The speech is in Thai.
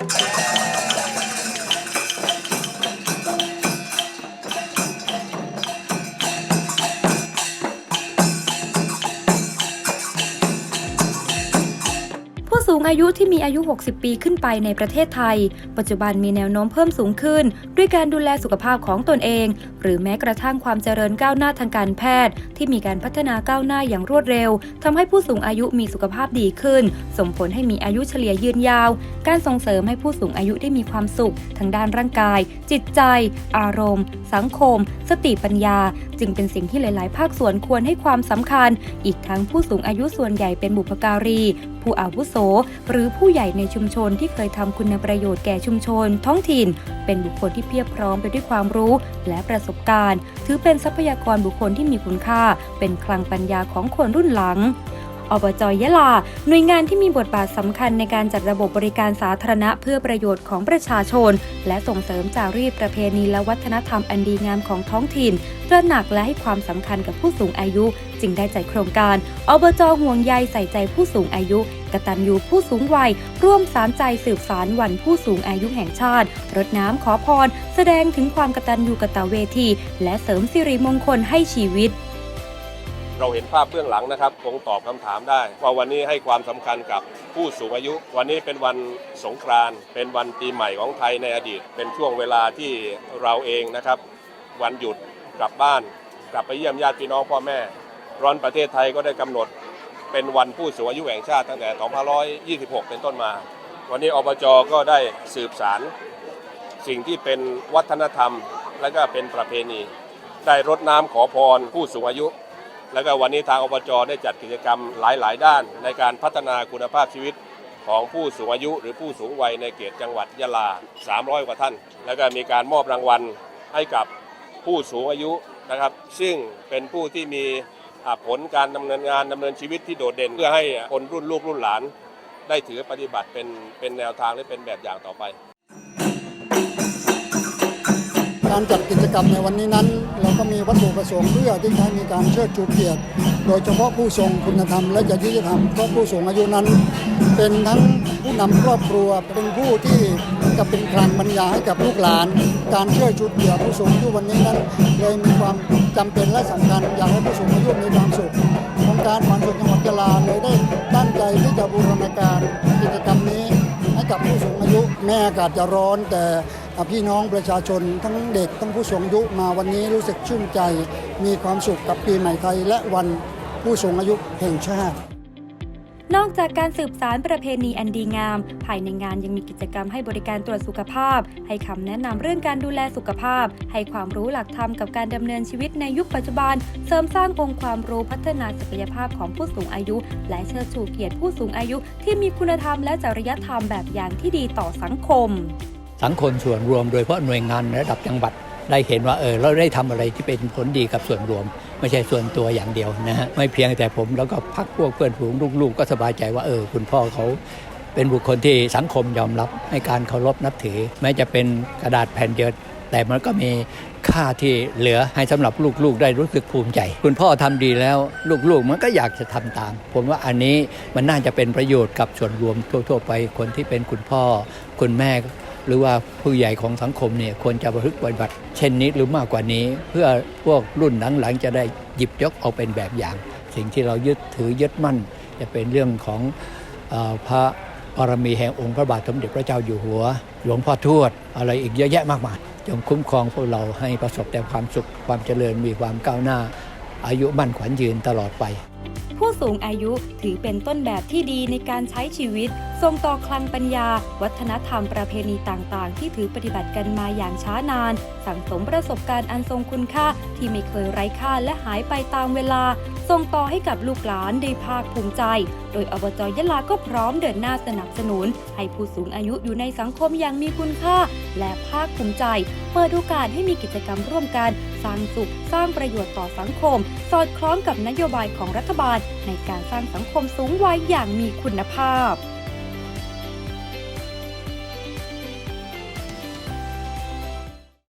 Thank you. อายุที่มีอายุ 60 ปีขึ้นไปในประเทศไทย ปัจจุบันมีแนวโน้มเพิ่มสูงขึ้น ด้วยการดูแลสุขภาพของตนเอง หรือแม้กระทั่งความเจริญก้าวหน้าทางการแพทย์ ที่มีการพัฒนาก้าวหน้าอย่างรวดเร็วทำให้ผู้สูงอายุมีสุขภาพดีขึ้น ส่งผลให้มีอายุเฉลี่ยยืนยาว การส่งเสริมให้ผู้สูงอายุได้มีความสุขทางด้านร่างกาย จิตใจ อารมณ์ สังคม สติปัญญา จึงเป็นสิ่งที่หลาย ๆ ภาคส่วนควรให้ความสำคัญ อีกทั้งผู้สูงอายุส่วนใหญ่เป็นบุพการีผู้อาวุโส หรือผู้ใหญ่ในชุมชนที่เคยทำคุณประโยชน์แก่ชุมชน ท้องถิ่น เป็นบุคคลที่เพียบพร้อมไปด้วยความรู้ และประสบการณ์ ถือเป็นทรัพยากรบุคคลที่มีคุณค่า เป็นคลังปัญญาของคนรุ่นหลัง อบจยะลา หน่วยงานที่มีบทบาทสำคัญในการจัดระบบบริการสาธารณะเพื่อประโยชน์ของประชาชน และส่งเสริมจารีตประเพณีและวัฒนธรรมอันดีงามของท้องถิ่นตระหนักและให้ความสำคัญกับผู้สูงอายุ จึงได้จัดโครงการ อบจห่วงใยใส่ใจผู้สูงอายุกตัญญูผู้สูงวัย ร่วมสารใจสืบสารวันผู้สูงอายุแห่งชาติ รดน้ำขอพร แสดงถึงความกตัญญูกตเวที และเสริมสิริมงคลให้ชีวิต เราเห็นภาพเบื้องหลังนะครับคงตอบคำถามได้ว่าวันนี้ให้ความสำคัญกับผู้สูงอายุ วันนี้เป็นวันสงกรานต์เป็นวันปีใหม่ของไทยในอดีต เป็นช่วงเวลาที่เราเองนะครับ วันหยุดกลับบ้าน กลับไปเยี่ยมญาติพี่น้องพ่อแม่ ร้อนประเทศไทยก็ได้กำหนด เป็นวันผู้สูงอายุแห่งชาติตั้งแต่ 2526 เป็นต้นมา วันนี้อบจก็ได้สืบสารสิ่งที่เป็นวัฒนธรรม และก็เป็นประเพณี ได้รดน้ำขอพรผู้สูงอายุ แล้วก็วันนี้ทางอบจได้จัดกิจกรรมหลาย ๆ ด้าน ในการพัฒนาคุณภาพชีวิตของผู้สูงอายุหรือผู้สูงวัยในเขตจังหวัดยะลา 300 กว่าท่าน แล้วก็มีการมอบรางวัลให้กับผู้สูงอายุนะครับ ซึ่งเป็นผู้ที่มีผลการดำเนินงานดำเนินชีวิตที่โดดเด่น เพื่อให้คนรุ่นลูกรุ่นหลาน ได้ถือปฏิบัติเป็นเป็นแนวทางและเป็นแบบอย่างต่อไป การจัดกิจกรรมในวันนี้นั้น เราก็มีวัตถุประสงค์เพื่อที่จะให้มีการเชิดชูเกียรติ โดยเฉพาะผู้ทรงคุณธรรมและจริยธรรมเพราะผู้สูงอายุนั้น เป็นทั้งผู้นำครอบครัวเป็นผู้ที่จะเป็นคลังปัญญาให้กับลูกหลาน การเชิดชูเกียรติผู้สูงอายุวันนี้นั้นเลยมีความจำเป็นและสำคัญอยากให้ผู้สูงอายุมีความสุของค์การขวัญสุขจังหวัดยะลาเลยได้ตั้งใจที่จะบูรณาการกิจกรรมนี้ให้กับผู้สูงอายุแม้อากาศจะร้อนแต่ พี่น้องประชาชนทั้งเด็กทั้งผู้สูงอายุมาวันนี้รู้สึกชื่นใจ มีความสุขกับปีใหม่ไทย และวันผู้สูงอายุแห่งชาตินอกจากการสืบสารประเพณีอันดีงาม ภายในงานยังมีกิจกรรมให้บริการตรวจสุขภาพ ให้คำแนะนำเรื่องการดูแลสุขภาพ ให้ความรู้หลักธรรมกับการดำเนินชีวิตในยุคปัจจุบัน เสริมสร้างองค์ความรู้พัฒนาศักยภาพของผู้สูงอายุ และเชิดชูเกียรติผู้สูงอายุ ที่มีคุณธรรมและจริยธรรมแบบอย่างที่ดีต่อสังคม สังคมส่วนรวม โดยเฉพาะหน่วยงานระดับจังหวัดได้เห็นว่าเออเราได้ทำอะไรที่เป็นผลดีกับส่วนรวม ไม่ใช่ส่วนตัวอย่างเดียวนะฮะไม่เพียงแต่ผมแล้วก็พักพวกเพื่อนฝูงลูกๆ ก็สบายใจว่าเออคุณพ่อเขาเป็นบุคคลที่สังคมยอมรับให้การเคารพนับถือ แม้จะเป็นกระดาษแผ่นเดียวแต่มันก็มีค่าที่เหลือให้สำหรับลูกๆ ได้รู้สึกภูมิใจ คุณพ่อทำดีแล้ว ลูกๆ มันก็อยากจะทำตาม ผมว่าอันนี้มันน่าจะเป็นประโยชน์กับส่วนรวมทั่ว ๆ ไปคนที่เป็นคุณพ่อ คุณแม่ หรือว่าผู้ใหญ่ของสังคมเนี่ยควรจะประพฤติปฏิบัติ เช่นนี้หรือมากกว่านี้ เพื่อพวกรุ่นหลังๆจะได้หยิบยกเอาเป็นแบบอย่าง สิ่งที่เรายึดถือยึดมั่น จะเป็นเรื่องของอพระบารมีแห่งองค์พระบาทสมเด็จพระเจ้าอยู่หัว หลวงพ่อทวด อะไรอีกเยอะแยะมากมายจงคุ้มครองพวกเราให้ประสบแต่ความสุขความเจริญมีความก้าวหน้า อายุมั่นขวัญยืนตลอดไป ผู้สูงอายุถือเป็นต้นแบบที่ดีในการใช้ชีวิตส่งต่อคลังปัญญา วัฒนธรรมประเพณีต่างๆ ที่ถือปฏิบัติกันมาอย่างช้านาน สั่งสมประสบการณ์อันทรงคุณค่าที่ไม่เคยไร้ค่าและหายไปตามเวลาส่งต่อให้กับลูกหลานได้ภาคภูมิใจ โดยอบจยะลาก็พร้อมเดินหน้าสนับสนุน ให้ผู้สูงอายุอยู่ในสังคมอย่างมีคุณค่า และภาคภูมิใจ เปิดโอกาสให้มีกิจกรรมร่วมกัน สร้างสุข สร้างประโยชน์ต่อสังคม สอดคล้องกับนโยบายของรัฐบาล ในการสร้างสังคมสูงวัยอย่างมีคุณภาพ